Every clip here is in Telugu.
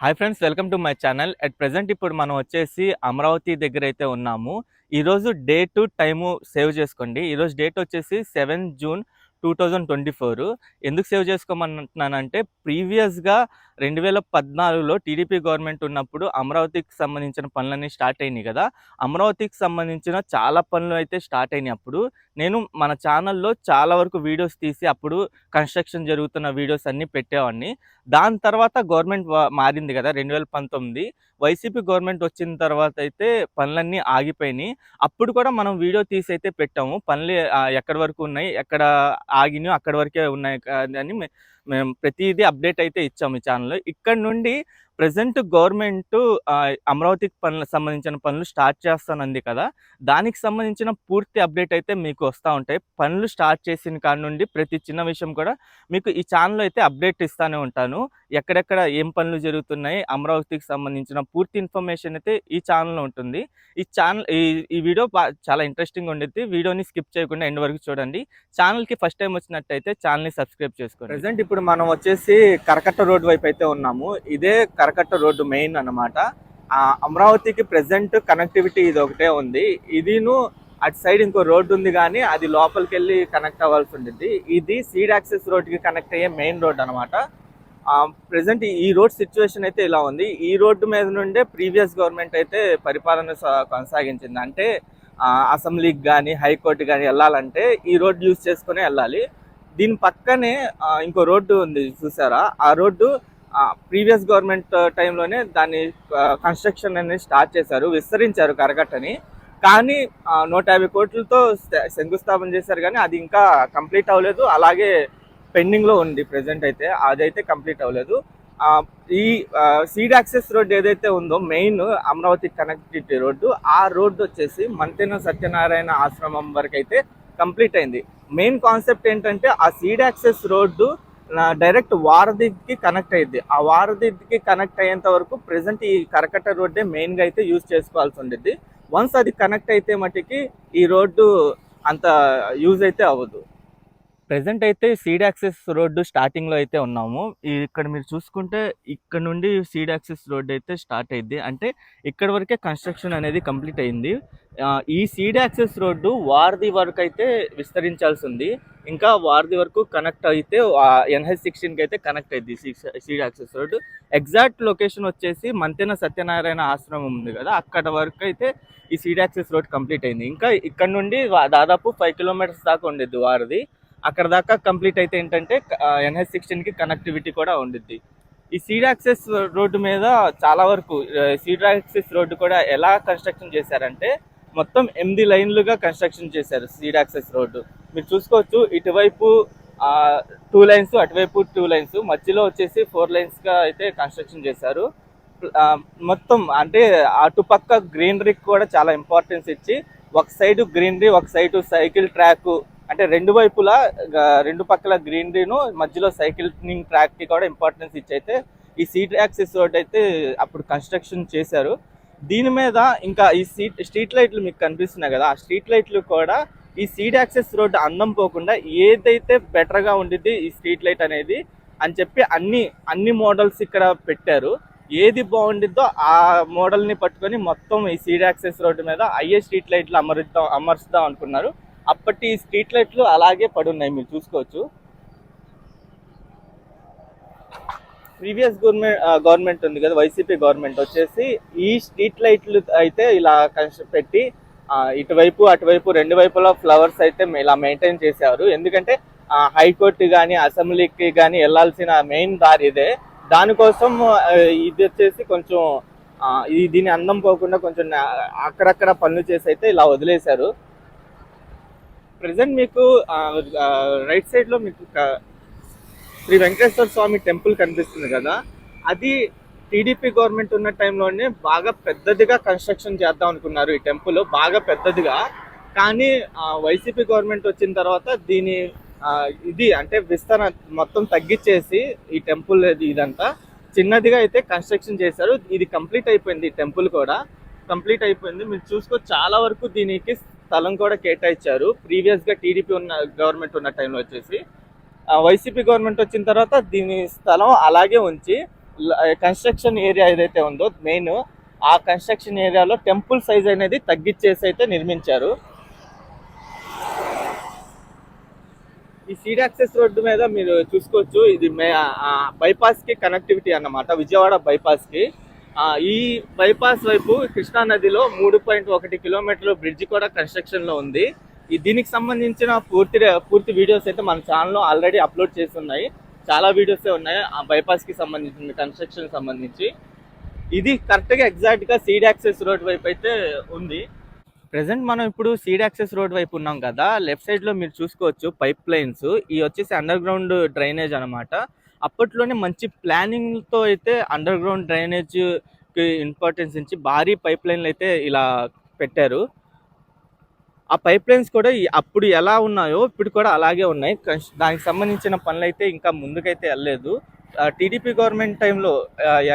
Hi friends welcome to my channel. At present ఇప్పుడు మనం వచ్చేసి అమరావతి దగ్గర అయితే ఉన్నాము. ఈరోజు డేట్ టైము సేవ్ చేసుకోండి. ఈరోజు డేట్ వచ్చేసి seven June two thousand twenty four. ఎందుకు సేవ్ చేసుకోమంటున్నానంటే ప్రీవియస్గా రెండు వేల పద్నాలుగులో టీడీపీ గవర్నమెంట్ ఉన్నప్పుడు అమరావతికి సంబంధించిన పనులన్నీ స్టార్ట్ అయినాయి కదా. అమరావతికి సంబంధించిన చాలా పనులు అయితే స్టార్ట్ అయినాయి అప్పుడు. నేను మన ఛానల్లో చాలా వరకు వీడియోస్ తీసి అప్పుడు కన్స్ట్రక్షన్ జరుగుతున్న వీడియోస్ అన్నీ పెట్టేవాడిని. దాని తర్వాత గవర్నమెంట్ మారింది కదా రెండు వేల పంతొమ్మిది. వైసీపీ గవర్నమెంట్ వచ్చిన తర్వాత అయితే పనులన్నీ ఆగిపోయినాయి. అప్పుడు కూడా మనం వీడియో తీసి అయితే పెట్టాము. పనులు ఎక్కడి వరకు ఉన్నాయి ఎక్కడ ఆగినాయో అక్కడి వరకే ఉన్నాయి అని మేము ప్రతిదీ అప్డేట్ అయితే ఇచ్చాము ఈ ఛానల్లో ఇక్కడ నుండి ప్రజెంట్ గవర్నమెంట్ అమరావతికి పనులు సంబంధించిన పనులు స్టార్ట్ చేస్తానంది కదా. దానికి సంబంధించిన పూర్తి అప్డేట్ అయితే మీకు వస్తూ ఉంటాయి. పనులు స్టార్ట్ చేసిన కాడ నుండి ప్రతి చిన్న విషయం కూడా మీకు ఈ ఛానల్లో అయితే అప్డేట్ ఇస్తూనే ఉంటాను. ఎక్కడెక్కడ ఏం పనులు జరుగుతున్నాయి అమరావతికి సంబంధించిన పూర్తి ఇన్ఫర్మేషన్ అయితే ఈ ఛానల్లో ఉంటుంది. ఈ ఛానల్ ఈ ఈ వీడియో చాలా ఇంట్రెస్టింగ్ ఉండేది వీడియోని స్కిప్ చేయకుండా ఎండ్ వరకు చూడండి. ఛానల్కి ఫస్ట్ టైం వచ్చినట్టయితే ఛానల్ని సబ్స్క్రైబ్ చేసుకోండి. ప్రజెంట్ ఇప్పుడు మనం వచ్చేసి కరకట్ట రోడ్ వైపు అయితే ఉన్నాము. ఇదే కరకట్ట రోడ్డు మెయిన్ అన్నమాట. అమరావతికి ప్రెసెంట్ కనెక్టివిటీ ఇది ఒకటే ఉంది. ఇదిను అటు సైడ్ ఇంకో రోడ్డు ఉంది కానీ అది లోపలికి వెళ్ళి కనెక్ట్ అవ్వాల్సి ఉంటుంది ఇది సీడ్ యాక్సెస్ రోడ్కి కనెక్ట్ అయ్యే మెయిన్ రోడ్ అనమాట ప్రజెంట్ ఈ రోడ్ సిచ్యువేషన్ అయితే ఇలా ఉంది. ఈ రోడ్డు మీద నుండే ప్రీవియస్ గవర్నమెంట్ అయితే పరిపాలన కొనసాగించింది. అంటే అసెంబ్లీకి కానీ హైకోర్టు కానీ వెళ్ళాలంటే ఈ రోడ్డు యూజ్ చేసుకునే వెళ్ళాలి. దీని పక్కనే ఇంకో రోడ్డు ఉంది చూసారా? ఆ రోడ్డు ప్రీవియస్ గవర్నమెంట్ టైంలోనే దాన్ని కన్స్ట్రక్షన్ అనేది స్టార్ట్ చేశారు విస్తరించారు కరగట్టని కానీ నూట యాభై కోట్లతో శంకుస్థాపన చేశారు కానీ అది ఇంకా కంప్లీట్ అవ్వలేదు. అలాగే పెండింగ్లో ఉంది ప్రెసెంట్ అయితే అదైతే కంప్లీట్ అవ్వలేదు. ఈ సీడ్ యాక్సెస్ రోడ్ ఏదైతే ఉందో మెయిన్ అమరావతి కనెక్టివిటీ రోడ్డు ఆ రోడ్డు వచ్చేసి మంతెన సత్యనారాయణ ఆశ్రమం వరకు అయితే కంప్లీట్ అయింది. మెయిన్ కాన్సెప్ట్ ఏంటంటే ఆ సీడ్ యాక్సెస్ రోడ్డు డైరెక్ట్ వారధికి కనెక్ట్ అయ్యింది ఆ వారధికి కనెక్ట్ అయ్యేంత వరకు ప్రెసెంట్ ఈ కరకట్ట రోడ్డే మెయిన్గా అయితే యూజ్ చేసుకోవాల్సి ఉండేది వన్స్ అది కనెక్ట్ అయితే మటుకి ఈ రోడ్డు అంత యూజ్ అయితే అవ్వదు. ప్రెసెంట్ అయితే సీడ్ యాక్సెస్ రోడ్డు స్టార్టింగ్లో అయితే ఉన్నాము. ఇక్కడ మీరు చూసుకుంటే ఇక్కడ నుండి సీడ్ యాక్సెస్ రోడ్ అయితే స్టార్ట్ అయింది అంటే ఇక్కడ వరకే కన్స్ట్రక్షన్ అనేది కంప్లీట్ అయింది ఈ సీడ్ యాక్సెస్ రోడ్డు వారధి వరకు అయితే విస్తరించాల్సి ఉంది ఇంకా వారధి వరకు కనెక్ట్ అయితే ఎన్హెచ్ సిక్స్టీన్కి అయితే కనెక్ట్ అయింది seed access road. Exact location వచ్చేసి మంతెన సత్యనారాయణ ఆశ్రమం ఉంది కదా అక్కడ వరకు అయితే ఈ సీడ్ యాక్సెస్ రోడ్ కంప్లీట్ అయింది ఇంకా ఇక్కడ నుండి దాదాపు ఫైవ్ కిలోమీటర్స్ దాకా ఉండేది వారధి. అక్కడ దాకా కంప్లీట్ అయితే ఏంటంటే ఎన్హెచ్ సిక్స్టీన్కి కనెక్టివిటీ కూడా ఉండిద్ది. ఈ సీడ్ యాక్సెస్ రోడ్డు మీద చాలా వరకు సీడ్ యాక్సెస్ రోడ్డు కూడా ఎలా కన్స్ట్రక్షన్ చేశారంటే మొత్తం ఎనిమిది లైన్లుగా కన్స్ట్రక్షన్ చేశారు సీడ్ యాక్సెస్ రోడ్డు. మీరు చూసుకోవచ్చు ఇటువైపు టూ లైన్స్ అటువైపు టూ లైన్స్ మధ్యలో వచ్చేసి ఫోర్ లైన్స్గా అయితే కన్స్ట్రక్షన్ చేశారు. మొత్తం అంటే అటుపక్క గ్రీనరీకి కూడా చాలా ఇంపార్టెన్స్ ఇచ్చి ఒక సైడ్ గ్రీనరీ ఒక సైడ్ సైకిల్ ట్రాక్ అంటే రెండు వైపులా రెండు పక్కల గ్రీనరీను మధ్యలో సైకిలింగ్ ట్రాక్కి కూడా ఇంపార్టెన్స్ ఇచ్చి అయితే ఈ సీట్ యాక్సెస్ రోడ్ అయితే అప్పుడు కన్స్ట్రక్షన్ చేశారు. దీని మీద ఇంకా ఈ సీట్ స్ట్రీట్ లైట్లు మీకు కనిపిస్తున్నాయి కదా ఆ స్ట్రీట్ లైట్లు కూడా ఈ సీడ్ యాక్సెస్ రోడ్డు అందం పోకుండా ఏదైతే బెటర్గా ఉండిద్ది ఈ స్ట్రీట్ లైట్ అనేది అని చెప్పి అన్ని అన్ని మోడల్స్ ఇక్కడ పెట్టారు. ఏది బాగుండిద్దో ఆ మోడల్ని పట్టుకొని మొత్తం ఈ సీడ్ యాక్సెస్ రోడ్డు మీద అయ్యే స్ట్రీట్ లైట్లు అమరుద్దాం అమర్చుదాం అనుకున్నారు. అప్పటి స్ట్రీట్ లైట్లు అలాగే పడున్నాయి మీరు చూసుకోవచ్చు. ప్రీవియస్ గవర్నమెంట్ గవర్నమెంట్ ఉంది కదా వైసీపీ గవర్నమెంట్ వచ్చేసి ఈ స్ట్రీట్ లైట్లు అయితే ఇలా పెట్టి ఇటువైపు అటువైపు రెండు వైపులా ఫ్లవర్స్ అయితే ఇలా మెయింటైన్ చేశారు. ఎందుకంటే హైకోర్టు కానీ అసెంబ్లీకి కానీ వెళ్ళాల్సిన మెయిన్ దారి ఇదే. దానికోసం ఇది వచ్చేసి కొంచెం దీని అందం పోకుండా కొంచెం అక్కడక్కడ పనులు చేసి అయితే ఇలా వదిలేశారు. ప్రజెంట్ మీకు రైట్ సైడ్లో మీకు శ్రీ వెంకటేశ్వర స్వామి టెంపుల్ కనిపిస్తుంది కదా. అది టీడీపీ గవర్నమెంట్ ఉన్న టైంలోనే బాగా పెద్దదిగా కన్స్ట్రక్షన్ చేద్దాం అనుకున్నారు ఈ టెంపుల్. బాగా పెద్దదిగా. కానీ వైసీపీ గవర్నమెంట్ వచ్చిన తర్వాత దీని ఇది అంటే విస్తరణ మొత్తం తగ్గించేసి ఈ టెంపుల్ ఇదంతా చిన్నదిగా అయితే కన్స్ట్రక్షన్ చేశారు. ఇది కంప్లీట్ అయిపోయింది ఈ టెంపుల్ కూడా. కంప్లీట్ అయిపోయింది. మీరు చూసుకో చాలా వరకు దీనికి స్థలం కూడా కేటాయించారు. ప్రీవియస్గా టీడీపీ ఉన్న గవర్నమెంట్ ఉన్న టైంలో వచ్చేసి. వైసీపీ గవర్నమెంట్ వచ్చిన తర్వాత దీని స్థలం అలాగే ఉంచి కన్స్ట్రక్షన్ ఏరియా ఏదైతే ఉందో మెయిన్ ఆ కన్స్ట్రక్షన్ ఏరియాలో టెంపుల్ సైజ్ అనేది తగ్గించేసి అయితే నిర్మించారు. ఈ సీడ్ యాక్సెస్ రోడ్డు మీద మీరు చూసుకోవచ్చు. ఇది బైపాస్కి కనెక్టివిటీ అన్నమాట. విజయవాడ బైపాస్కి. ఈ బైపాస్ వైపు కృష్ణా నదిలో మూడు పాయింట్ ఒకటి కిలోమీటర్ల బ్రిడ్జ్ కూడా కన్స్ట్రక్షన్లో ఉంది. ఈ దీనికి సంబంధించిన పూర్తి పూర్తి వీడియోస్ అయితే మన ఛానల్లో ఆల్రెడీ అప్లోడ్ చేసి ఉన్నాయి చాలా వీడియోస్ ఉన్నాయి. ఆ బైపాస్కి సంబంధించిన కన్స్ట్రక్షన్ సంబంధించి. ఇది కరెక్ట్గా ఎగ్జాక్ట్గా సీడ్ యాక్సెస్ రోడ్ వైపు అయితే ఉంది. ప్రెసెంట్ మనం ఇప్పుడు సీడ్ యాక్సెస్ రోడ్ వైపు ఉన్నాం కదా. లెఫ్ట్ సైడ్లో మీరు చూసుకోవచ్చు పైప్ లైన్స్ ఈ వచ్చేసి అండర్ గ్రౌండ్ డ్రైనేజ్ అనమాట అప్పట్లోనే మంచి ప్లానింగ్తో అయితే అండర్ గ్రౌండ్ డ్రైనేజ్కి ఇంపార్టెన్స్ ఇచ్చి భారీ పైప్ లైన్లు అయితే ఇలా పెట్టారు. ఆ పైప్ లైన్స్ కూడా అప్పుడు ఎలా ఉన్నాయో ఇప్పుడు కూడా అలాగే ఉన్నాయి. దానికి సంబంధించిన పనులు అయితే ఇంకా ముందుకైతే వెళ్ళలేదు. టీడీపీ గవర్నమెంట్ టైంలో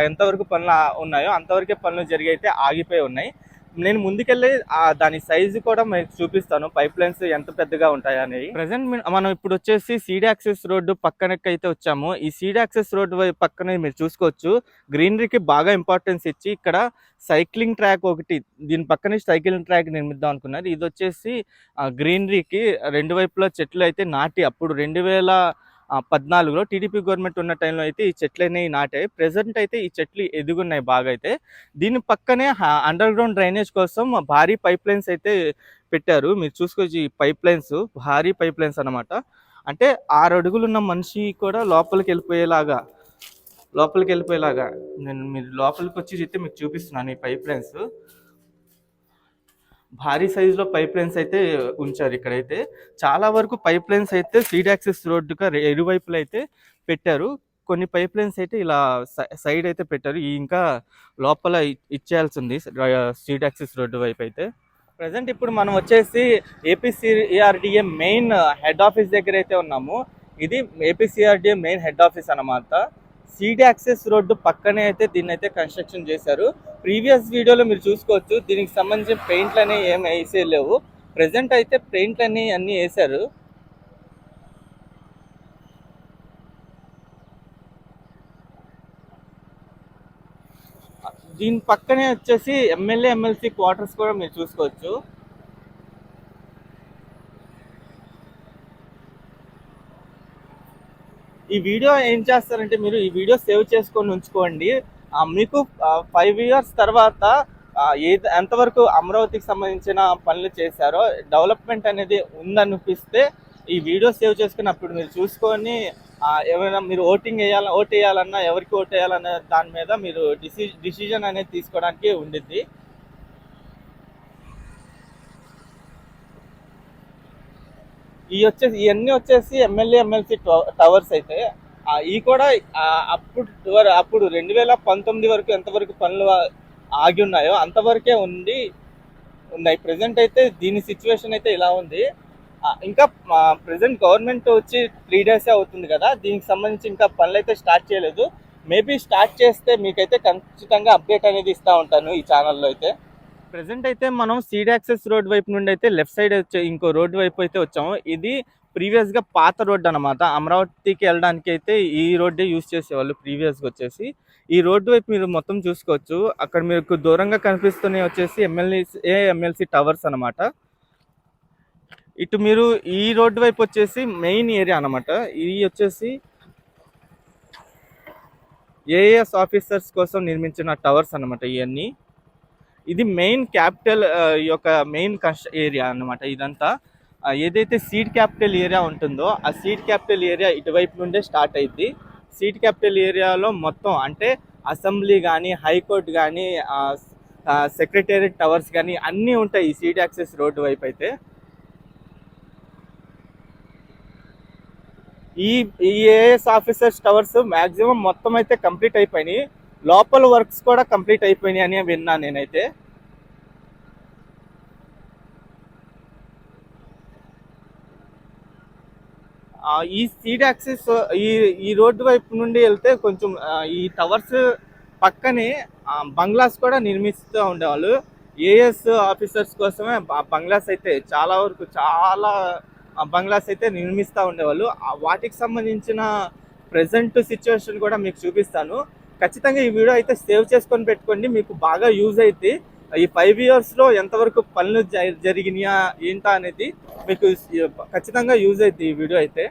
ఎంతవరకు పనులు ఉన్నాయో అంతవరకే పనులు జరిగి అయితే ఆగిపోయి ఉన్నాయి. నేను ముందుకెళ్ళి దాని సైజు కూడా మీకు చూపిస్తాను. పైప్ లైన్స్ ఎంత పెద్దగా ఉంటాయి అనేవి. ప్రజెంట్ మనం ఇప్పుడు వచ్చేసి సీడ్ యాక్సెస్ రోడ్డు పక్కనకి అయితే వచ్చాము. ఈ సీడ్ యాక్సెస్ రోడ్డు పక్కన మీరు చూసుకోవచ్చు. గ్రీనరీకి బాగా ఇంపార్టెన్స్ ఇచ్చి ఇక్కడ సైక్లింగ్ ట్రాక్ ఒకటి దీని పక్కనే సైక్లింగ్ ట్రాక్ నిర్మిద్దాం అనుకున్నారు. ఇది వచ్చేసి గ్రీనరీకి రెండు వైపులా చెట్లు అయితే నాటి అప్పుడు రెండు వేల పద్నాలుగులో టీడీపీ గవర్నమెంట్ ఉన్న టైంలో అయితే ఈ చెట్లు అనేవి నాటాయి. ప్రజెంట్ అయితే ఈ చెట్లు ఎదుగున్నాయి బాగా అయితే దీని పక్కనే అండర్ గ్రౌండ్ డ్రైనేజ్ కోసం భారీ పైప్ లైన్స్ అయితే పెట్టారు. మీరు చూసుకోవచ్చు ఈ పైప్ లైన్స్ భారీ పైప్ లైన్స్ అనమాట అంటే ఆరు అడుగులు ఉన్న మనిషి కూడా లోపలికి వెళ్ళిపోయేలాగా లోపలికి వెళ్ళిపోయేలాగా. నేను మీరు లోపలికి వచ్చి చెప్తే మీకు చూపిస్తున్నాను ఈ పైప్ లైన్స్ భారీ సైజులో పైప్ లైన్స్ అయితే ఉంచారు ఇక్కడైతే. చాలా వరకు పైప్ లైన్స్ అయితే సీడ్ యాక్సెస్ రోడ్డుగా ఇరువైపులు అయితే పెట్టారు. కొన్ని పైప్ లైన్స్ అయితే ఇలా సై- సైడ్ అయితే పెట్టారు. ఇంకా లోపల ఇచ్చేయాల్సి ఉంది సీడ్ యాక్సెస్ రోడ్డు వైపు అయితే. ప్రజెంట్ ఇప్పుడు మనం వచ్చేసి ఏపీసీఆర్డిఏ మెయిన్ హెడ్ ఆఫీస్ దగ్గర అయితే ఉన్నాము. ఇది ఏపీసీఆర్డిఏ మెయిన్ హెడ్ ఆఫీస్ అన్నమాట. సిటీ యాక్సెస్ రోడ్డు పక్కనే అయితే దీన్ని అయితే కన్స్ట్రక్షన్ చేశారు. ప్రీవియస్ వీడియోలో మీరు చూసుకోవచ్చు దీనికి సంబంధించిన పెయింట్లు అనేవి ఏమి వేసేయలేవు ప్రజెంట్ ప్రెసెంట్ అయితే పెయింట్లు అనేవి అన్ని వేశారు. దీని పక్కనే వచ్చేసి ఎమ్మెల్యే ఎమ్మెల్సీ క్వార్టర్స్ కూడా మీరు చూసుకోవచ్చు. ఈ వీడియో ఏం చేస్తారంటే మీరు ఈ వీడియో సేవ్ చేసుకొని ఉంచుకోండి. మీకు ఫైవ్ ఇయర్స్ తర్వాత ఏ ఎంతవరకు అమరావతికి సంబంధించిన పనులు చేశారో డెవలప్మెంట్ అనేది ఉందనిపిస్తే ఈ వీడియో సేవ్ చేసుకుని అప్పుడు మీరు చూసుకొని ఏమైనా మీరు ఓటింగ్ వేయాల ఓట్ వేయాలన్నా ఎవరికి ఓట్ వేయాలన్న దాని మీద మీరు డిసి డిసిజన్ అనేది తీసుకోవడానికి ఉండిద్ది. ఈ వచ్చేసి ఇవన్నీ వచ్చేసి ఎమ్మెల్యే ఎమ్మెల్సీ టవర్స్ అయితే ఈ కూడా అప్పుడు అప్పుడు రెండు వేల పంతొమ్మిది వరకు ఎంతవరకు పనులు ఆగి ఉన్నాయో అంతవరకే ఉండి ఉన్నాయి. ప్రజెంట్ అయితే దీని సిచ్యువేషన్ అయితే ఇలా ఉంది. ఇంకా ప్రజెంట్ గవర్నమెంట్ వచ్చి త్రీ డేస్ అవుతుంది కదా దీనికి సంబంధించి ఇంకా పనులు అయితే స్టార్ట్ చేయలేదు. మేబీ స్టార్ట్ చేస్తే మీకైతే ఖచ్చితంగా అప్డేట్ అనేది ఇస్తూ ఉంటాను ఈ ఛానల్లో అయితే. ప్రెసెంట్ అయితే మనం సీడ్ యాక్సెస్ రోడ్ వైపు నుండి అయితే లెఫ్ట్ సైడ్ వచ్చే ఇంకో రోడ్ వైపు అయితే వచ్చాము. ఇది ప్రీవియస్గా పాత రోడ్ అన్నమాట. అమరావతికి వెళ్ళడానికి అయితే ఈ రోడ్డే యూస్ చేసేవాళ్ళు ప్రీవియస్గా వచ్చేసి. ఈ రోడ్డు వైపు మీరు మొత్తం చూసుకోవచ్చు. అక్కడ మీకు దూరంగా కనిపిస్తున్నాయి వచ్చేసి ఎమ్మెల్యే ఎమ్మెల్సీ టవర్స్ అనమాట ఇటు మీరు ఈ రోడ్డు వైపు వచ్చేసి మెయిన్ ఏరియా అన్నమాట. ఇది వచ్చేసి ఏఎస్ ఆఫీసర్స్ కోసం నిర్మించిన టవర్స్ అన్నమాట ఇవన్నీ. ఇది మెయిన్ క్యాపిటల్ యొక్క మెయిన్ కన్స్ట్ర ఏరియా అన్నమాట ఇదంతా. ఏదైతే సీడ్ క్యాపిటల్ ఏరియా ఉంటుందో ఆ సీడ్ క్యాపిటల్ ఏరియా ఇటువైపు నుండే స్టార్ట్ అయింది సీడ్ క్యాపిటల్ ఏరియాలో మొత్తం అంటే అసెంబ్లీ కానీ హైకోర్టు కానీ సెక్రటేరియట్ టవర్స్ కానీ అన్నీ ఉంటాయి ఈ సీడ్ యాక్సెస్ రోడ్డు వైపు అయితే. ఈ ఏఎస్ ఆఫీసర్స్ టవర్స్ మ్యాక్సిమం మొత్తం అయితే కంప్లీట్ అయిపోయినాయి. లోపల వర్క్స్ కూడా కంప్లీట్ అయిపోయినాయి అని విన్నా నేనైతే. ఈ సీడ్ యాక్సెస్ ఈ ఈ రోడ్డు వైపు నుండి వెళ్తే కొంచెం ఈ టవర్స్ పక్కనే బంగ్లాస్ కూడా నిర్మిస్తూ ఉండేవాళ్ళు. ఏఎస్ ఆఫీసర్స్ కోసమే బంగ్లాస్ అయితే చాలా వరకు చాలా బంగ్లాస్ అయితే నిర్మిస్తూ ఉండేవాళ్ళు. వాటికి సంబంధించిన ప్రజెంట్ సిచ్యువేషన్ కూడా మీకు చూపిస్తాను. ఖచ్చితంగా ఈ వీడియో అయితే సేవ్ చేసుకొని పెట్టుకోండి. మీకు బాగా యూజ్ అయితే ఈ ఫైవ్ ఇయర్స్లో ఎంతవరకు పనులు జ- జరిగినాయా ఏంటా అనేది మీకు ఖచ్చితంగా యూజ్ అవుతుంది ఈ వీడియో అయితే.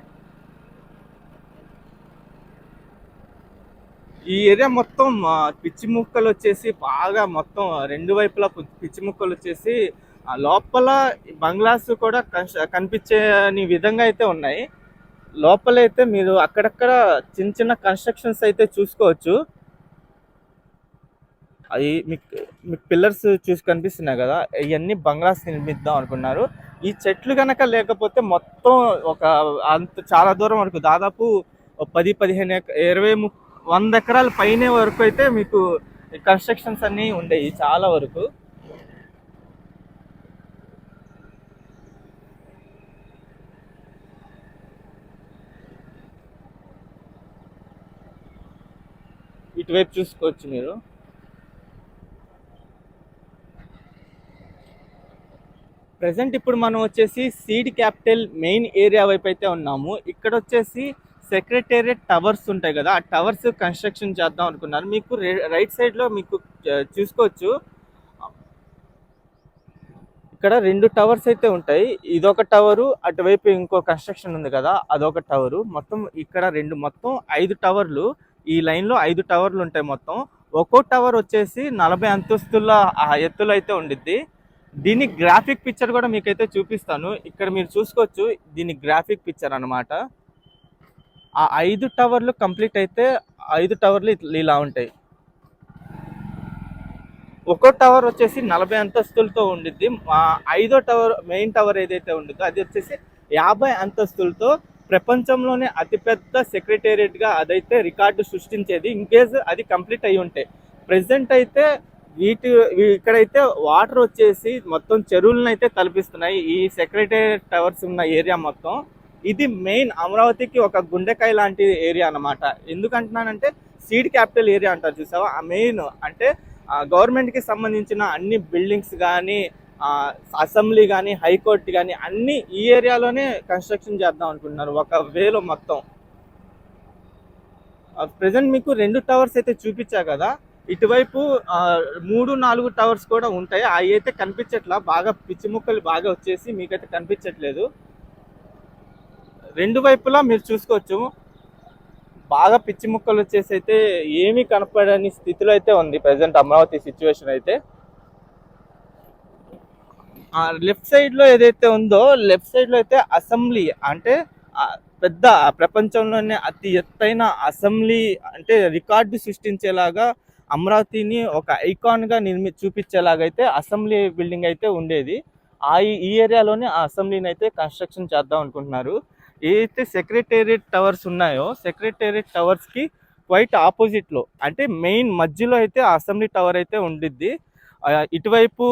ఈ ఏరియా మొత్తం పిచ్చి ముక్కలు వచ్చేసి బాగా మొత్తం రెండు వైపులా పిచ్చి ముక్కలు వచ్చేసి లోపల బంగ్లాస్ కూడా కన్స్- కనిపించని విధంగా అయితే ఉన్నాయి. లోపలైతే మీరు అక్కడక్కడ చిన్న చిన్న కన్స్ట్రక్షన్స్ అయితే చూసుకోవచ్చు. అవి మీకు మీకు పిల్లర్స్ చూసి కనిపిస్తున్నాయి కదా ఇవన్నీ బంగ్లాస్ నిర్మిద్దాం అనుకున్నారు. ఈ చెట్లు కనుక లేకపోతే మొత్తం ఒక అంత చాలా దూరం వరకు దాదాపు పది పదిహేను ఇరవై ము- వంద ఎకరాల పైనే వరకు అయితే మీకు కన్స్ట్రక్షన్స్ అన్నీ ఉండేవి చాలా వరకు. ఇటువైపు చూసుకోవచ్చు మీరు. ప్రజెంట్ ఇప్పుడు మనం వచ్చేసి సీడ్ క్యాపిటల్ మెయిన్ ఏరియా వైపు అయితే ఉన్నాము. ఇక్కడ వచ్చేసి సెక్రటేరియట్ టవర్స్ ఉంటాయి కదా ఆ టవర్స్ కన్స్ట్రక్షన్ చేద్దాం అనుకున్నారు. మీకు రైట్ సైడ్లో మీకు చూసుకోవచ్చు. ఇక్కడ రెండు టవర్స్ అయితే ఉంటాయి. ఇదొక టవరు అటువైపు ఇంకో కన్స్ట్రక్షన్ ఉంది కదా అదొక టవరు మొత్తం ఇక్కడ రెండు మొత్తం ఐదు టవర్లు ఈ లైన్లో ఐదు టవర్లు ఉంటాయి మొత్తం. ఒక్కో టవర్ వచ్చేసి నలభై అంతస్తుల ఆ ఎత్తులో అయితే ఉండిద్ది. దీని గ్రాఫిక్ పిక్చర్ కూడా మీకైతే చూపిస్తాను. ఇక్కడ మీరు చూసుకోవచ్చు దీని గ్రాఫిక్ పిక్చర్ అన్నమాట. ఆ ఐదు టవర్లు కంప్లీట్ అయితే ఐదు టవర్లు ఇలా ఉంటాయి. ఒక్కో టవర్ వచ్చేసి నలభై అంతస్తులతో ఉండిద్ది. ఐదో టవర్ మెయిన్ టవర్ ఏదైతే ఉండిద్దో అది వచ్చేసి యాభై అంతస్తులతో ప్రపంచంలోనే అతిపెద్ద సెక్రటేరియట్గా అదైతే రికార్డు సృష్టించేది. ఇన్కేస్ అది కంప్లీట్ అయి ఉంటే. ప్రెసెంట్ అయితే వీటి ఇక్కడైతే వాటర్ వచ్చేసి మొత్తం చెరువులను అయితే తలపిస్తున్నాయి. ఈ సెక్రటేరియట్ టవర్స్ ఉన్న ఏరియా మొత్తం. ఇది మెయిన్ అమరావతికి ఒక గుండెకాయ లాంటి ఏరియా అన్నమాట. ఎందుకంటున్నానంటే సీడ్ క్యాపిటల్ ఏరియా అంటారు చూసావా? ఆ మెయిన్ అంటే గవర్నమెంట్కి సంబంధించిన అన్ని బిల్డింగ్స్ కానీ అసెంబ్లీ కానీ హైకోర్టు కానీ అన్ని ఈ ఏరియాలోనే కన్స్ట్రక్షన్ చేద్దాం అనుకుంటున్నారు ఒక వేలో మొత్తం. ప్రజెంట్ మీకు రెండు టవర్స్ అయితే చూపించా కదా ఇటువైపు మూడు నాలుగు టవర్స్ కూడా ఉంటాయి అవి అయితే కనిపించట్లా బాగా పిచ్చి ముక్కలు బాగా వచ్చేసి మీకైతే కనిపించట్లేదు. రెండు వైపులా మీరు చూసుకోవచ్చు బాగా పిచ్చి ముక్కలు వచ్చేసి అయితే ఏమీ కనపడని స్థితిలో అయితే ఉంది ప్రజెంట్ అమరావతి సిచ్యువేషన్ అయితే. లెఫ్ట్ సైడ్లో ఏదైతే ఉందో లెఫ్ట్ సైడ్లో అయితే అసెంబ్లీ అంటే పెద్ద ప్రపంచంలోనే అతి ఎత్తైన అసెంబ్లీ అంటే రికార్డు సృష్టించేలాగా అమరావతిని ఒక ఐకాన్గా నిర్మి చూపించేలాగా అయితే అసెంబ్లీ బిల్డింగ్ అయితే ఉండేది. ఆ ఈ- ఈ ఏరియాలోనే ఆ అసెంబ్లీని అయితే కన్స్ట్రక్షన్ చేద్దాం అనుకుంటున్నారు. ఏదైతే సెక్రటేరియట్ టవర్స్ ఉన్నాయో సెక్రటేరియట్ టవర్స్కి క్వైట్ ఆపోజిట్లో అంటే మెయిన్ మధ్యలో అయితే అసెంబ్లీ టవర్ అయితే ఉండిద్ది. ఇటువైపు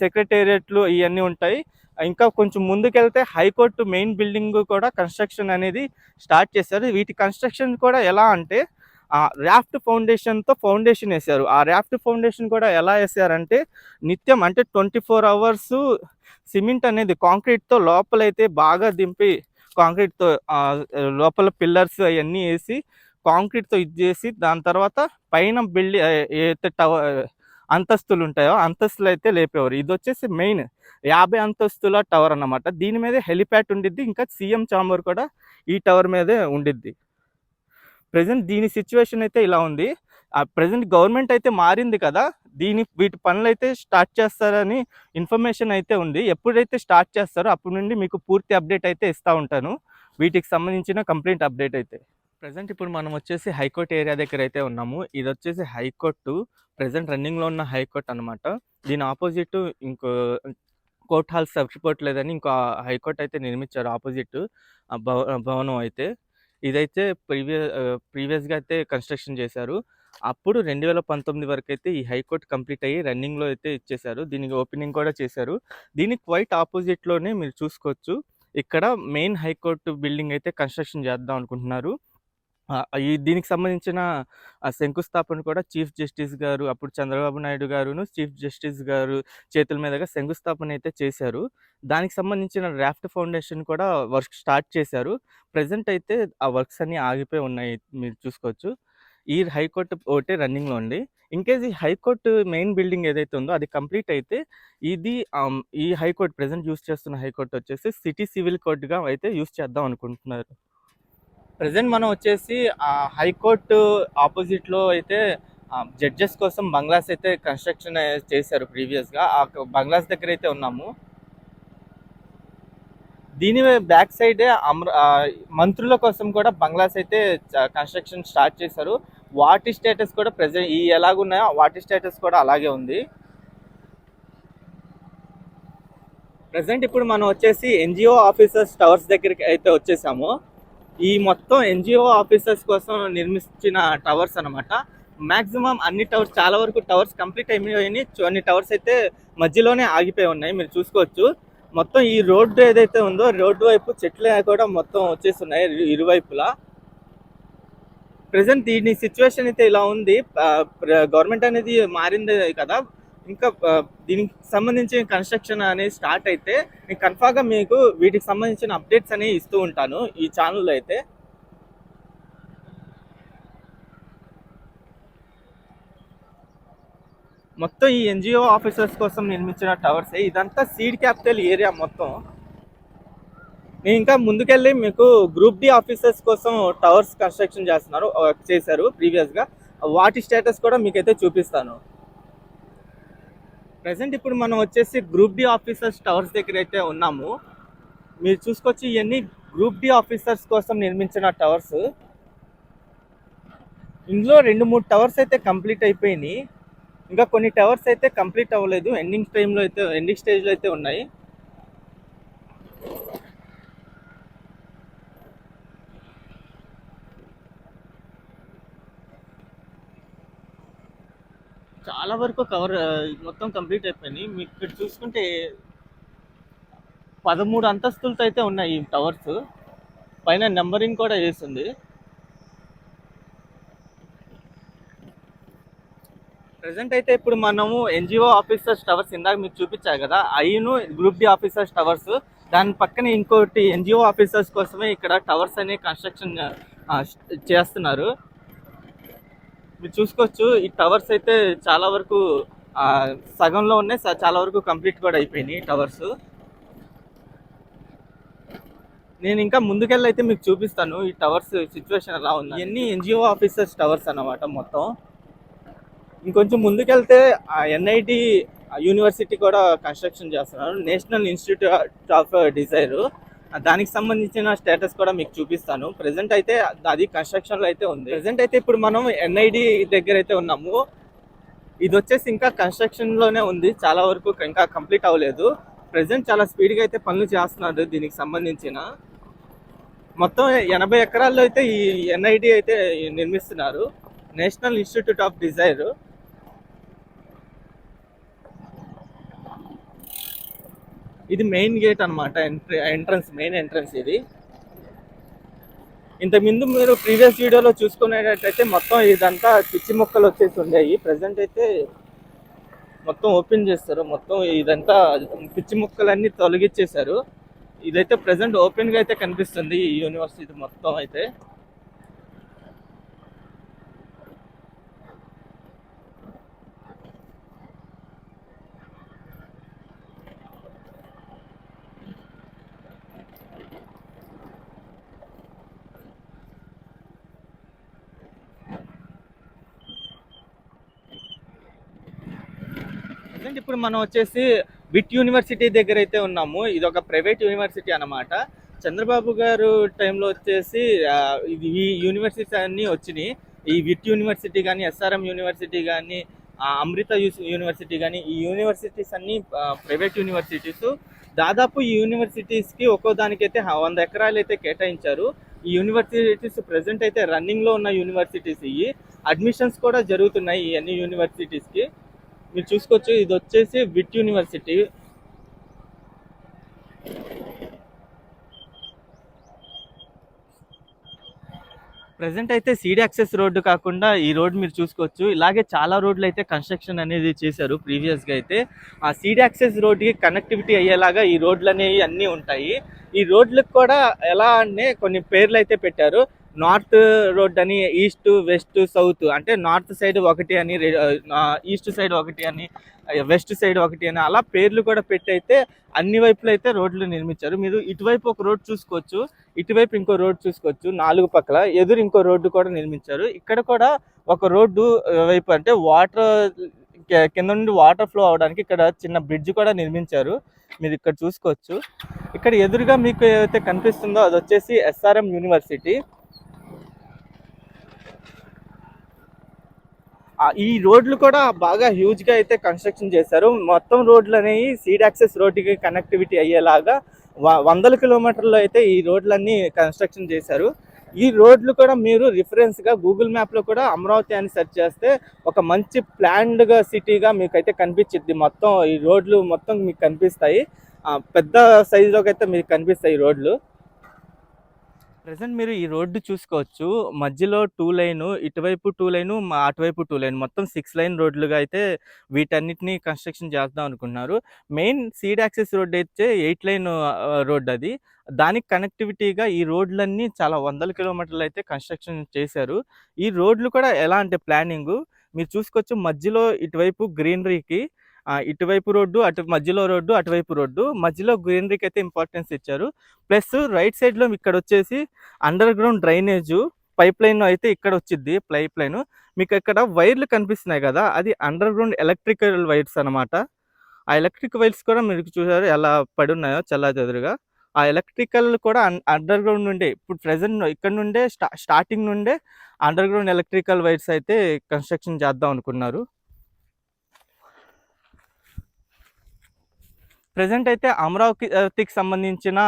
సెక్రటేరియట్లు ఇవన్నీ ఉంటాయి. ఇంకా కొంచెం ముందుకెళ్తే హైకోర్టు మెయిన్ బిల్డింగ్ కూడా కన్స్ట్రక్షన్ అనేది స్టార్ట్ చేశారు. వీటి కన్స్ట్రక్షన్ కూడా ఎలా అంటే ర్యాఫ్ట్ ఫౌండేషన్తో ఫౌండేషన్ వేశారు. ఆ ర్యాఫ్ట్ ఫౌండేషన్ కూడా ఎలా వేసారంటే నిత్యం అంటే ట్వంటీ ఫోర్ అవర్స్ సిమెంట్ అనేది కాంక్రీట్తో లోపలైతే బాగా దింపి కాంక్రీట్తో లోపల పిల్లర్స్ అవన్నీ వేసి కాంక్రీట్తో ఇది చేసి దాని తర్వాత పైన బిల్డింగ్ అయితే టవర్ అంతస్తులు ఉంటాయో అంతస్తులు అయితే లేపేవారు. ఇది వచ్చేసి మెయిన్ యాభై అంతస్తుల టవర్ అన్నమాట. దీని మీదే హెలిప్యాడ్ ఉండిద్ది ఇంకా సీఎం చాంబర్ కూడా ఈ టవర్ మీదే ఉండిద్ది. ప్రజెంట్ దీని సిచ్యువేషన్ అయితే ఇలా ఉంది. ఆ ప్రజెంట్ గవర్నమెంట్ అయితే మారింది కదా దీని వీటి పనులు అయితే స్టార్ట్ చేస్తారని ఇన్ఫర్మేషన్ అయితే ఉంది. ఎప్పుడైతే స్టార్ట్ చేస్తారో అప్పటి నుండి మీకు పూర్తి అప్డేట్ అయితే ఇస్తూ ఉంటాను. వీటికి సంబంధించిన కంప్లీట్ అప్డేట్ అయితే. ప్రజెంట్ ఇప్పుడు మనం వచ్చేసి హైకోర్టు ఏరియా దగ్గర అయితే ఉన్నాము. ఇది వచ్చేసి హైకోర్టు ప్రజెంట్ రన్నింగ్లో ఉన్న హైకోర్టు అనమాట దీని ఆపోజిట్ ఇంకో కోర్ట్ హాల్ సరిపోవట్లేదని ఇంకో హైకోర్టు అయితే నిర్మించారు ఆపోజిట్ భవనం అయితే. ఇదైతే ప్రీవియస్ ప్రీవియస్గా అయితే కన్స్ట్రక్షన్ చేశారు. అప్పుడు రెండు వేల పంతొమ్మిది వరకు అయితే ఈ హైకోర్టు కంప్లీట్ అయ్యి రన్నింగ్లో అయితే ఇచ్చేశారు. దీనికి ఓపెనింగ్ కూడా చేశారు. దీనికి క్వైట్ ఆపోజిట్లోనే మీరు చూసుకోవచ్చు. ఇక్కడ మెయిన్ హైకోర్టు బిల్డింగ్ అయితే కన్స్ట్రక్షన్ చేద్దాం అనుకుంటున్నారు. ఈ దీనికి సంబంధించిన శంకుస్థాపన కూడా చీఫ్ జస్టిస్ గారు అప్పుడు చంద్రబాబు నాయుడు గారును చీఫ్ జస్టిస్ గారు చేతుల మీదుగా శంకుస్థాపన అయితే చేశారు. దానికి సంబంధించిన రాఫ్ట్ ఫౌండేషన్ కూడా వర్క్ స్టార్ట్ చేశారు. ప్రజెంట్ అయితే ఆ వర్క్స్ అన్నీ ఆగిపోయి ఉన్నాయి మీరు చూసుకోవచ్చు. ఈ హైకోర్టు ఒకటే రన్నింగ్లో ఉంది. ఇన్కేస్ ఈ హైకోర్టు మెయిన్ బిల్డింగ్ ఏదైతే ఉందో అది కంప్లీట్ అయితే ఇది ఈ హైకోర్టు ప్రజెంట్ యూస్ చేస్తున్న హైకోర్టు వచ్చేసి సిటీ సివిల్ కోర్టుగా అయితే యూస్ చేద్దాం అనుకుంటున్నారు. ప్రజెంట్ మనం వచ్చేసి హైకోర్టు ఆపోజిట్లో అయితే జడ్జెస్ కోసం బంగ్లాస్ అయితే కన్స్ట్రక్షన్ చేశారు ప్రీవియస్గా ఆ బంగ్లాస్ దగ్గర అయితే ఉన్నాము. దీని బ్యాక్ సైడ్ అమర మంత్రుల కోసం కూడా బంగ్లాస్ అయితే కన్స్ట్రక్షన్ స్టార్ట్ చేశారు. వాటి స్టేటస్ కూడా ప్రెసెంట్ ఈ ఎలాగున్నాయో వాటి స్టేటస్ కూడా అలాగే ఉంది. ప్రజెంట్ ఇప్పుడు మనం వచ్చేసి ఎన్జిఓ ఆఫీసర్స్ టవర్స్ దగ్గరికి అయితే వచ్చేసాము. ఈ మొత్తం ఎన్జిఓ ఆఫీసర్స్ కోసం నిర్మించిన టవర్స్ అన్నమాట. మాక్సిమం అన్ని టవర్స్ చాలా వరకు టవర్స్ కంప్లీట్ అయిపోయినాయి. కొన్ని టవర్స్ అయితే మధ్యలోనే ఆగిపోయి ఉన్నాయి. మీరు చూసుకోవచ్చు. మొత్తం ఈ రోడ్డు ఏదైతే ఉందో రోడ్డు వైపు చెట్లు కూడా మొత్తం వచ్చేస్తున్నాయి ఇరువైపులా. ప్రజెంట్ దీని సిచ్యువేషన్ అయితే ఇలా ఉంది. గవర్నమెంట్ అనేది మారింది కదా. ఇంకా దీనికి సంబంధించిన కన్స్ట్రక్షన్ అనేది స్టార్ట్ అయితే నేను కన్ఫామ్గా మీకు వీటికి సంబంధించిన అప్డేట్స్ అనేవి ఇస్తూ ఉంటాను ఈ ఛానల్లో అయితే. మొత్తం ఈ ఎన్జిఓ ఆఫీసర్స్ కోసం నిర్మించిన టవర్స్ ఇదంతా సీడ్ క్యాపిటల్ ఏరియా మొత్తం. నేను ఇంకా ముందుకెళ్ళి మీకు గ్రూప్ డి ఆఫీసర్స్ కోసం టవర్స్ కన్స్ట్రక్షన్ చేస్తున్నారు చేశారు ప్రీవియస్గా. వాటి స్టేటస్ కూడా మీకైతే చూపిస్తాను. ప్రజెంట్ ఇప్పుడు మనం వచ్చేసి గ్రూప్ డి ఆఫీసర్స్ టవర్స్ దగ్గర అయితే ఉన్నాము. మీరు చూసుకొచ్చి ఇవన్నీ గ్రూప్ డి ఆఫీసర్స్ కోసం నిర్మించిన టవర్స్. ఇందులో రెండు మూడు టవర్స్ అయితే కంప్లీట్ అయిపోయినాయి. ఇంకా కొన్ని టవర్స్ అయితే కంప్లీట్ అవ్వలేదు. ఎండింగ్ టైంలో అయితే ఎండింగ్ స్టేజ్లో అయితే ఉన్నాయి. చాలా వరకు కవర్ మొత్తం కంప్లీట్ అయిపోయినాయి. మీకు ఇక్కడ చూసుకుంటే పదమూడు అంతస్తులతో అయితే ఉన్నాయి ఈ టవర్స్ పైన నెంబరింగ్ కూడా చేస్తుంది ప్రజెంట్ అయితే ఇప్పుడు మనము ఎన్జిఓ ఆఫీసర్స్ టవర్స్ ఇందాక మీకు చూపించాయి కదా అయిను గ్రూప్ డి ఆఫీసర్స్ టవర్స్ దాని పక్కన ఇంకోటి ఎన్జిఓ ఆఫీసర్స్ కోసమే ఇక్కడ టవర్స్ అనే కన్స్ట్రక్షన్ చేస్తున్నారు. మీరు చూసుకోవచ్చు ఈ టవర్స్ అయితే చాలా వరకు సగంలో ఉన్నాయి చాలా వరకు కంప్లీట్ కూడా అయిపోయినాయి టవర్స్. నేను ఇంకా ముందుకెళ్ళి అయితే మీకు చూపిస్తాను ఈ టవర్స్ సిచ్యువేషన్ ఎలా ఉంది ఇవన్నీ ఎన్జిఓ ఆఫీసర్స్ టవర్స్ అన్నమాట మొత్తం. ఇంకొంచెం ముందుకెళ్తే ఎన్ఐటి యూనివర్సిటీ కూడా కన్స్ట్రక్షన్ చేస్తున్నారు. నేషనల్ ఇన్స్టిట్యూట్ ఆఫ్ డిజైర్ దానికి సంబంధించిన స్టేటస్ కూడా మీకు చూపిస్తాను. ప్రెసెంట్ అయితే అది కన్స్ట్రక్షన్లో అయితే ఉంది. ప్రెసెంట్ అయితే ఇప్పుడు మనం ఎన్ఐడి దగ్గర అయితే ఉన్నాము. ఇది వచ్చేసి ఇంకా కన్స్ట్రక్షన్లోనే ఉంది. చాలా వరకు ఇంకా కంప్లీట్ అవ్వలేదు. ప్రెసెంట్ చాలా స్పీడ్గా అయితే పనులు చేస్తున్నారు దీనికి సంబంధించిన. మొత్తం ఎనభై ఎకరాల్లో అయితే ఈ ఎన్ఐడి అయితే నిర్మిస్తున్నారు. నేషనల్ ఇన్స్టిట్యూట్ ఆఫ్ డిజైర్ ఇది మెయిన్ గేట్ అనమాట ఎంట్రన్స్ మెయిన్ ఎంట్రన్స్ ఇది. ఇంత ముందు మీరు ప్రీవియస్ వీడియోలో చూసుకునేటట్టయితే మొత్తం ఇదంతా పిచ్చి మొక్కలు వచ్చేసి ఉండేవి ప్రజెంట్ అయితే మొత్తం ఓపెన్ చేస్తారు. మొత్తం ఇదంతా పిచ్చి మొక్కలన్నీ తొలగించేశారు ఇదైతే ప్రజెంట్ ఓపెన్గా అయితే కనిపిస్తుంది ఈ యూనివర్సిటీ మొత్తం అయితే. ప్రజెంట్ ఇప్పుడు మనం వచ్చేసి విట్ యూనివర్సిటీ దగ్గర అయితే ఉన్నాము. ఇది ఒక ప్రైవేట్ యూనివర్సిటీ అన్నమాట. చంద్రబాబు గారు టైంలో వచ్చేసి ఇది ఈ యూనివర్సిటీస్ అన్నీ వచ్చినాయి. ఈ విట్ యూనివర్సిటీ కానీ ఎస్ఆర్ఎం యూనివర్సిటీ కానీ అమృత యూనివర్సిటీ కానీ ఈ యూనివర్సిటీస్ అన్నీ ప్రైవేట్ యూనివర్సిటీస్. దాదాపు ఈ యూనివర్సిటీస్కి ఒక్కో దానికైతే వంద ఎకరాలు అయితే కేటాయించారు. ఈ యూనివర్సిటీస్ ప్రెసెంట్ అయితే రన్నింగ్లో ఉన్న యూనివర్సిటీస్ ఇవి. అడ్మిషన్స్ కూడా జరుగుతున్నాయి ఈ అన్ని యూనివర్సిటీస్కి మీరు చూసుకోవచ్చు ఇది వచ్చేసి విట్ యూనివర్సిటీ. ప్రజెంట్ అయితే సీడీ యాక్సెస్ రోడ్డు కాకుండా ఈ రోడ్ మీరు చూసుకోవచ్చు. ఇలాగే చాలా రోడ్లు అయితే కన్స్ట్రక్షన్ అనేది చేశారు ప్రీవియస్గా అయితే. ఆ సీడీ యాక్సెస్ రోడ్డుకి కనెక్టివిటీ అయ్యేలాగా ఈ రోడ్లు అనేవి అన్నీ ఉంటాయి. ఈ రోడ్లకు కూడా ఎలా అనే కొన్ని పేర్లు అయితే పెట్టారు. నార్త్ రోడ్ అని ఈస్ట్ వెస్ట్ సౌత్ అంటే నార్త్ సైడ్ ఒకటి అని ఈస్ట్ సైడ్ ఒకటి అని వెస్ట్ సైడ్ ఒకటి అని అలా పేర్లు కూడా పెట్టి అయితే అన్ని వైపులు అయితే రోడ్లు నిర్మించారు. మీరు ఇటువైపు ఒక రోడ్ చూసుకోవచ్చు ఇటువైపు ఇంకో రోడ్ చూసుకోవచ్చు నాలుగు పక్కల ఎదురు ఇంకో రోడ్డు కూడా నిర్మించారు. ఇక్కడ కూడా ఒక రోడ్డు వైపు అంటే వాటర్ కింద నుండి వాటర్ ఫ్లో అవడానికి ఇక్కడ చిన్న బ్రిడ్జ్ కూడా నిర్మించారు. మీరు ఇక్కడ చూసుకోవచ్చు. ఇక్కడ ఎదురుగా మీకు ఏదైతే కనిపిస్తుందో అది వచ్చేసి ఎస్ఆర్ఎం యూనివర్సిటీ. ఈ రోడ్లు కూడా బాగా హ్యూజ్గా అయితే కన్స్ట్రక్షన్ చేశారు. మొత్తం రోడ్లు అనేవి సీడ్ యాక్సెస్ రోడ్డుకి కనెక్టివిటీ అయ్యేలాగా వందల కిలోమీటర్లు అయితే ఈ రోడ్లన్నీ కన్స్ట్రక్షన్ చేశారు. ఈ రోడ్లు కూడా మీరు రిఫరెన్స్గా గూగుల్ మ్యాప్లో కూడా అమరావతి అని సెర్చ్ చేస్తే ఒక మంచి ప్లాన్డ్గా సిటీగా మీకైతే కనిపించిద్ది. కనిపించింది మొత్తం ఈ రోడ్లు మొత్తం మీకు కనిపిస్తాయి. పెద్ద సైజులోకి అయితే మీకు కనిపిస్తాయి ఈ రోడ్లు. ప్రజెంట్ మీరు ఈ రోడ్డు చూసుకోవచ్చు. మధ్యలో టూ లైన్ ఇటువైపు టూ లైన్ అటువైపు టూ లైన్. మొత్తం సిక్స్ లైన్ రోడ్లుగా అయితే వీటన్నిటిని కన్స్ట్రక్షన్ చేద్దాం అనుకున్నారు. మెయిన్ సీడ్ యాక్సెస్ రోడ్ అయితే ఎయిట్ లైన్ రోడ్ అది. దానికి కనెక్టివిటీగా ఈ రోడ్లన్నీ చాలా వందల కిలోమీటర్లు అయితే కన్స్ట్రక్షన్ చేశారు. ఈ రోడ్లు కూడా ఎలా అంటే ప్లానింగ్? మీరు చూసుకోవచ్చు మధ్యలో ఇటువైపు గ్రీనరీకి ఇటువైపు రోడ్డు అటు మధ్యలో రోడ్డు అటువైపు రోడ్డు మధ్యలో గ్రీనరీకి అయితే ఇంపార్టెన్స్ ఇచ్చారు. ప్లస్ రైట్ సైడ్లో ఇక్కడ వచ్చేసి underground drainage pipe line అయితే ఇక్కడ వచ్చింది పైప్ లైన్ మీకు ఇక్కడ వైర్లు కనిపిస్తున్నాయి కదా అది అండర్ గ్రౌండ్ ఎలక్ట్రికల్ వైర్స్ అన్నమాట. ఆ ఎలక్ట్రిక్ వైర్స్ కూడా మీరు చూసారు ఎలా పడి ఉన్నాయో చల్లా చెదురుగా ఆ ఎలక్ట్రికల్ కూడా అండర్ గ్రౌండ్ నుండే ఇప్పుడు ప్రెసెంట్ ఇక్కడ నుండే స్టా స్టార్టింగ్ నుండే అండర్ గ్రౌండ్ ఎలక్ట్రికల్ వైర్స్ అయితే కన్స్ట్రక్షన్ చేద్దాం అనుకున్నారు. ప్రజెంట్ అయితే అమరావతికి సంబంధించిన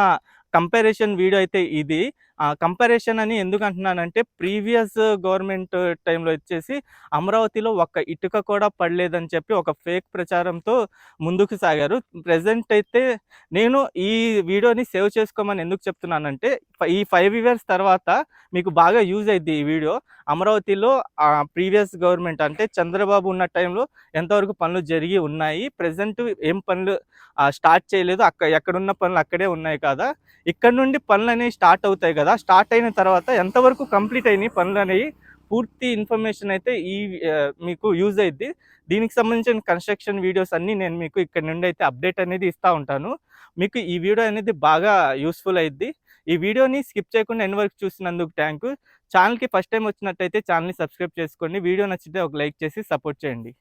కంపారిజన్ వీడియో అయితే ఇది. కంపారిజన్ అని ఎందుకు అంటున్నానంటే ప్రీవియస్ గవర్నమెంట్ టైంలో వచ్చేసి అమరావతిలో ఒక్క ఇటుక కూడా పడలేదని చెప్పి ఒక ఫేక్ ప్రచారంతో ముందుకు సాగారు. ప్రజెంట్ అయితే నేను ఈ వీడియోని సేవ్ చేసుకోమని ఎందుకు చెప్తున్నానంటే ఈ ఫైవ్ ఇయర్స్ తర్వాత మీకు బాగా యూజ్ అయింది ఈ వీడియో. అమరావతిలో ప్రీవియస్ గవర్నమెంట్ అంటే చంద్రబాబు ఉన్న టైంలో ఎంతవరకు పనులు జరిగి ఉన్నాయి ప్రజెంట్ ఏం పనులు స్టార్ట్ చేయలేదు అక్కడ ఎక్కడున్న పనులు అక్కడే ఉన్నాయి కదా? ఇక్కడ నుండి పనులు అనేవి స్టార్ట్ అవుతాయి కదా. స్టార్ట్ అయిన తర్వాత ఎంతవరకు కంప్లీట్ అయినాయి పనులు అనేవి పూర్తి ఇన్ఫర్మేషన్ అయితే ఈ మీకు యూజ్ అయింది దీనికి సంబంధించిన కన్స్ట్రక్షన్ వీడియోస్ అన్నీ నేను మీకు ఇక్కడ నుండి అయితే అప్డేట్ అనేది ఇస్తూ ఉంటాను. మీకు ఈ వీడియో అనేది బాగా యూస్ఫుల్ అయింది ఈ వీడియోని స్కిప్ చేయకుండా ఎన్ని వరకు చూసినందుకు థ్యాంక్ ఛానల్కి ఫస్ట్ టైం వచ్చినట్టయితే ఛానల్ని సబ్స్క్రైబ్ చేసుకోండి. వీడియో నచ్చితే ఒక లైక్ చేసి సపోర్ట్ చేయండి.